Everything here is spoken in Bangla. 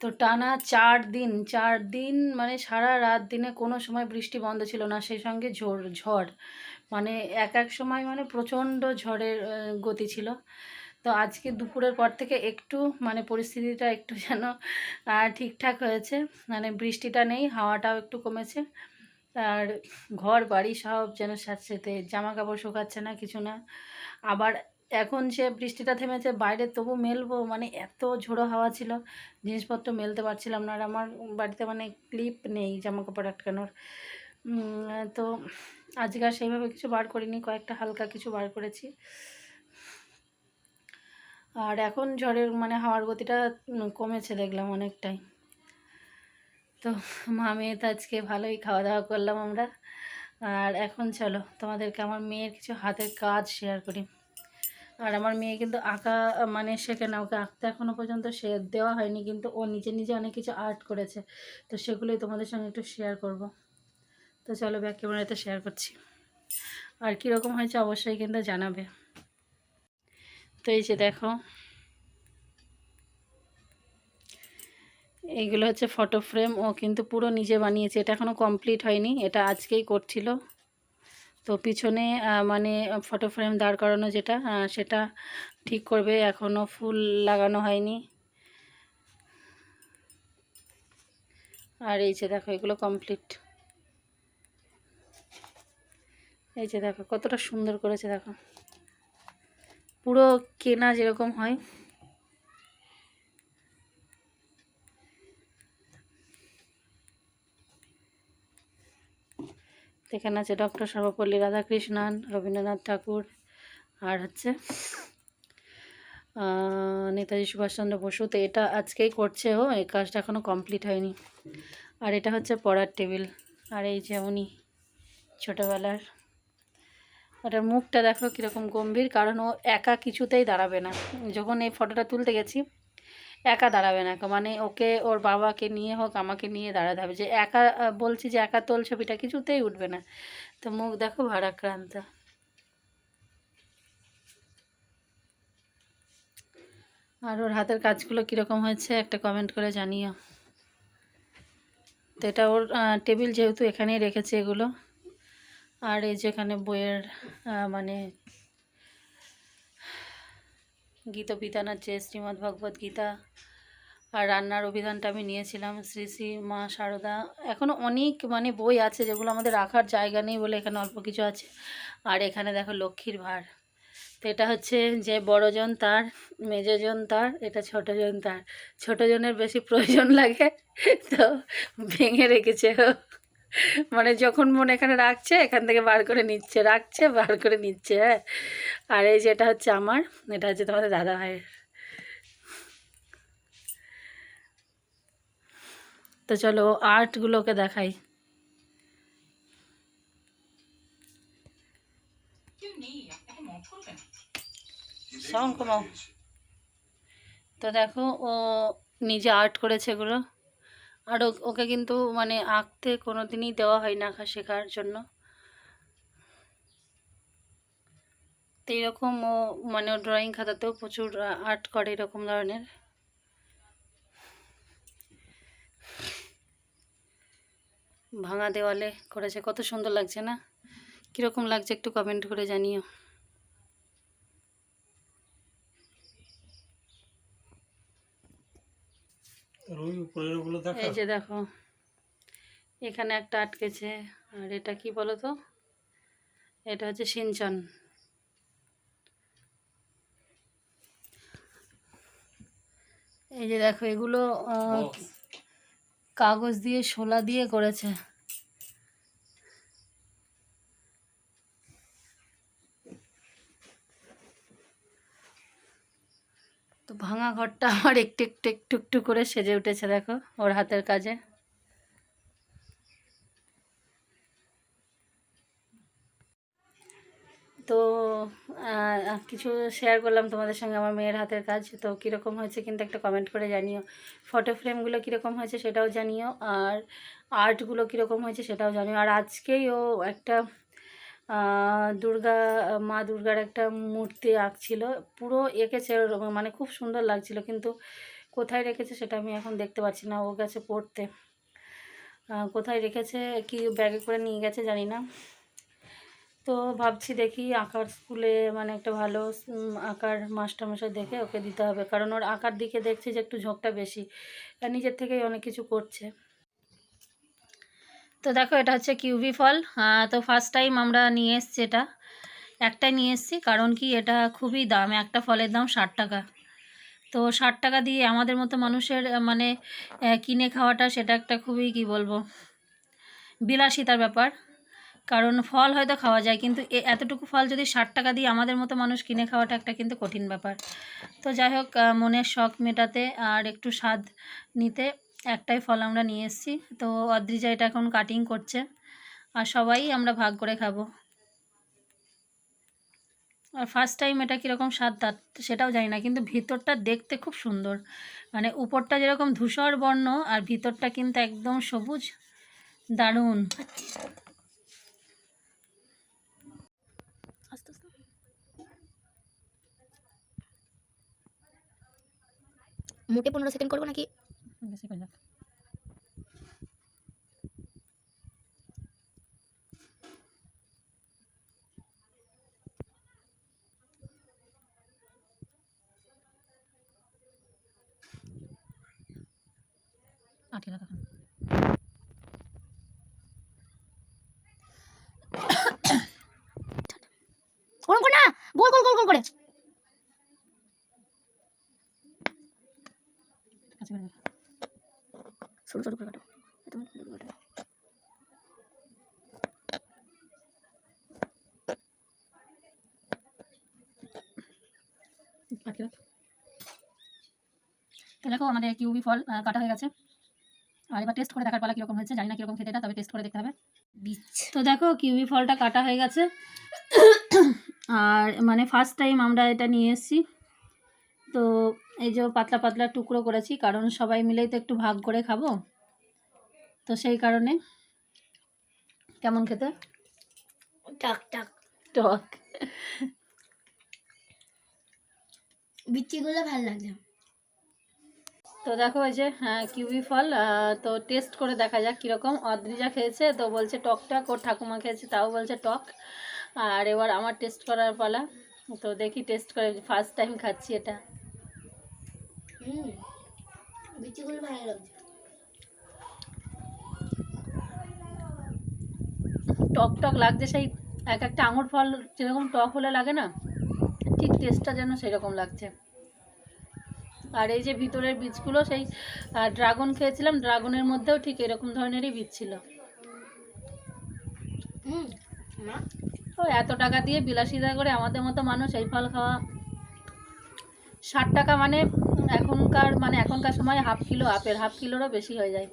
তো টানা চার দিন চার দিন মানে সারা রাত দিনে কোনো সময় বৃষ্টি বন্ধ ছিল না, সেই সঙ্গে ঝড় ঝড়। মানে এক এক সময় মানে প্রচণ্ড ঝড়ের গতি ছিল। তো আজকে দুপুরের পর থেকে একটু মানে পরিস্থিতিটা একটু যেন ঠিকঠাক হয়েছে। মানে বৃষ্টিটা নেই, হাওয়াটাও একটু কমেছে। আর ঘর, বাড়ি সব যেন স্যাঁতসেঁতে জামা কাপড় শুকাচ্ছে না কিছু না। আবার এখন যে বৃষ্টিটা থেমেছে, বাইরে তবু মেলবো মানে এত ঝোড়ো হাওয়া ছিল, জিনিসপত্র মেলতে পারছিলাম না। আর আমার বাড়িতে মানে ক্লিপ নেই জামা কাপড় আটকানোর তো আজকে আর সেইভাবে কিছু বার করিনি, কয়েকটা হালকা কিছু বার করেছি। আর এখন ঝড়ের মানে হাওয়ার গতিটা কমেছে দেখলাম অনেকটাই। তো মা মেয়ে তো আজকে ভালোই খাওয়া দাওয়া করলাম আমরা। আর এখন চলো তোমাদেরকে আমার মেয়ের কিছু হাতের কাজ শেয়ার করি। আর আমার মেয়ে কিন্তু আঁকা মানে শেখে না, ওকে আঁকতে এখনও পর্যন্ত সে দেওয়া হয়নি, কিন্তু ও নিজে নিজে অনেক কিছু আর্ট করেছে। তো সেগুলোই তোমাদের সঙ্গে একটু শেয়ার করব। তো চলো ব্যাক ক্যামেরাতে শেয়ার করছি। আর কীরকম হয়েছে অবশ্যই কিন্তু জানাবে। তো এই যে দেখো। এইগুলো হচ্ছে ফটো ফ্রেম ও কিন্তু পুরো নিজে বানিয়েছে, এটা এখনও কমপ্লিট হয়নি, এটা আজকেই করছিল। তো পিছনে মানে ফটো ফ্রেম দাঁড় করানো যেটা সেটা ঠিক করবে এখনও ফুল লাগানো হয়নি। আর এই যে দেখো, এগুলো কমপ্লিট এই যে দেখো, কতটা সুন্দর করেছে, দেখো। পুরো কেনা যেরকম হয় এখানে আছে ডক্টর সর্বপল্লী রাধাকৃষ্ণন, রবীন্দ্রনাথ ঠাকুর, আর হচ্ছে নেতাজি সুভাষচন্দ্র বসু। তো এটা আজকেই করছে ও, এই কাজটা এখনও কমপ্লিট হয়নি। আর এটা হচ্ছে পড়ার টেবিল। আর এই যে উনি ছোটোবেলার, ওটার মুখটা দেখো কীরকম গম্ভীর, কারণ ও একা কিছুতেই দাঁড়াবে না। যখন এই ফটোটা তুলতে গেছি একা দাঁড়াবে না মানে ওকে, ওর বাবাকে নিয়ে হোক, আমাকে নিয়ে দাঁড়াতে হবে। যে একা বলছি যে একা তোল ছবিটা, কিছুতেই উঠবে না। তো মুখ দেখো ভারাক্রান্ত। আর ওর হাতের কাজগুলো কীরকম হয়েছে, একটা কমেন্ট করে জানিও। তো এটা ওর টেবিল যেহেতু এখানেই রেখেছে এগুলো। আর এই যে এখানে বইয়ের মানে গীত বিধান আছে শ্রীমদ্ ভগবত গীতা আর রান্নার অভিধানটা আমি নিয়েছিলাম, শ্রী শ্রী মা শারদা এখনও অনেক মানে বই আছে যেগুলো আমাদের রাখার জায়গা নেই বলে এখানে অল্প কিছু আছে। আর এখানে দেখো লক্ষ্মীর ভাঁড় তো এটা হচ্ছে যে বড়জন তার, মেজজন তার, এটা ছোটজন তার। ছোটজনের বেশি প্রয়োজন লাগে, তো ভেঙে রেখেছে। মানে যখন মন এখানে রাখছে এখান থেকে বার করে নিচ্ছে রাখছে বার করে নিচ্ছে হ্যাঁ। আর এই যে এটা হচ্ছে আমার এটা হচ্ছে তোমাদের দাদা ভাইয়ের। তো চলো আর্টগুলোকে দেখাই। তো দেখো ও নিজে আর্ট করেছে এগুলো। আর ওকে কিন্তু মানে আঁকতে কোনো দিনই দেওয়া হয় না আঁকা শেখার জন্য। তো এরকম ও মানে ও ড্রয়িং খাতাতেও প্রচুর আর্ট করে এরকম ধরনের। ভাঙা দেওয়ালে করেছে, কত সুন্দর লাগছে না? কীরকম লাগছে একটু কমেন্ট করে জানিও। আর ওই উপরেরগুলো দেখো? এই যে দেখো এখানে একটা আটকেছে। আর এটা কি বলো তো এটা হচ্ছে সিঞ্চন। এই যে দেখো এগুলো আহ, কাগজ দিয়ে শোলা দিয়ে করেছে। ঘরটা আমার একটু একটু একটু একটু করে সেজে উঠেছে, দেখো, ওর হাতের কাজে। তো কিছু শেয়ার করলাম তোমাদের সঙ্গে আমার মেয়ের হাতের কাজ, তো কীরকম হয়েছে কিন্তু একটা কমেন্ট করে জানিও। ফটো ফ্রেমগুলো কীরকম হয়েছে সেটাও জানিও, আর আর্টগুলো কীরকম হয়েছে সেটাও জানিও। আর আজকেই ও একটা দুর্গা, মা দুর্গার একটা মূর্তি আঁকছিল। পুরো এঁকেছে মানে খুব সুন্দর লাগছিল, কিন্তু কোথায় রেখেছে সেটা আমি এখন দেখতে পাচ্ছি না ও গেছে পড়তে। কোথায় রেখেছে, কি ব্যাগে করে নিয়ে গেছে জানি না। তো ভাবছি দেখি আঁকার স্কুলে মানে একটা ভালো আঁকার মাস্টারমশাই দেখে ওকে দিতে হবে। কারণ ওর আঁকার দিকে দেখছি যে একটু ঝোঁকটা বেশি। নিজের থেকেই অনেক কিছু করছে। তো দেখো, এটা হচ্ছে কিউবি ফল। তো ফার্স্ট টাইম আমরা নিয়ে এসছি এটা। একটাই নিয়ে এসছি, কারণ কি এটা খুবই দাম। একটা ফলের দাম ষাট টাকা। তো ষাট টাকা দিয়ে আমাদের মতো মানুষের মানে কিনে খাওয়াটা সেটা একটা খুবই কি বলব, বিলাসিতার ব্যাপার। কারণ ফল হয়তো খাওয়া যায়, কিন্তু এতটুকু ফল যদি ষাট টাকা দিয়ে আমাদের মতো মানুষ কিনে খাওয়াটা একটা কিন্তু কঠিন ব্যাপার। তো যাই হোক মনের শখ মেটাতে আর একটু স্বাদ নিতে একটাই ফল আমরা নিয়ে এসেছি। তো অদ্রিজা এটা এখন কাটিং করছে। আর সবাই আমরা ভাগ করে খাব। আর ফার্স্ট টাইম এটা কীরকম স্বাদ তার সেটাও জানি না, কিন্তু ভিতরটা দেখতে খুব সুন্দর। মানে উপরটা যেরকম ধূসর বর্ণ, আর ভিতরটা কিন্তু একদম সবুজ, দারুণ। মোটে পনেরো সেকেন্ড করব নাকি? বেশি করে যাক। আটকে রাখ এখন। ওরকম কর না গোল গোল গোল গোল করে কাছে করে রাখ। ছোট ছোট করে কাটো কাটো। আটকে রাখ। দেখো আমাদের কিউবি ফল কাটা হয়ে গেছে আর এবার টেস্ট করে দেখার পালা কীরকম হয়েছে জানি না কীরকম খেতে তবে টেস্ট করে দেখতে হবে বীজ তো দেখো কিউবি ফলটা কাটা হয়ে গেছে আর মানে ফার্স্ট টাইম আমরা এটা নিয়ে এসেছি তো এই যে পাতলা পাতলা টুকরো করেছি কারণ সবাই মিলেই তো একটু ভাগ করে খাব। তো সেই কারণে। কেমন খেতে? টাক টাক। টক। বিচিগুলো ভালো লাগছে তো দেখো এই যে হ্যাঁ কিউবি ফল তো টেস্ট করে দেখা যাক কীরকম। অদ্রিজা খেয়েছে তো বলছে টক টক। ওর ঠাকুমা খেয়েছে তাও বলছে টক। আর এবার আমার টেস্ট করার পালা। তো দেখি টেস্ট করে ফার্স্ট টাইম খাচ্ছি এটা। হুম। বিচিগুলো ভালো লাগছে। টক টক লাগছে সেই এক একটা আঙুর ফল যেরকম টক হলে লাগে না ঠিক টেস্টটা যেন সেরকম লাগছে। আর এই যে ভিতরের বীজগুলো সেই ড্রাগন খেয়েছিলাম ড্রাগনের মধ্যেও ঠিক এরকম ধরনেরই বীজ ছিল। তো এত টাকা দিয়ে বিলাসিতা করে আমাদের মতো মানুষ এই ফল খাওয়া ষাট টাকা মানে এখনকার মানে এখনকার সময় হাফ কিলো আপেল হাফ কিলোরও বেশি হয়ে যায়।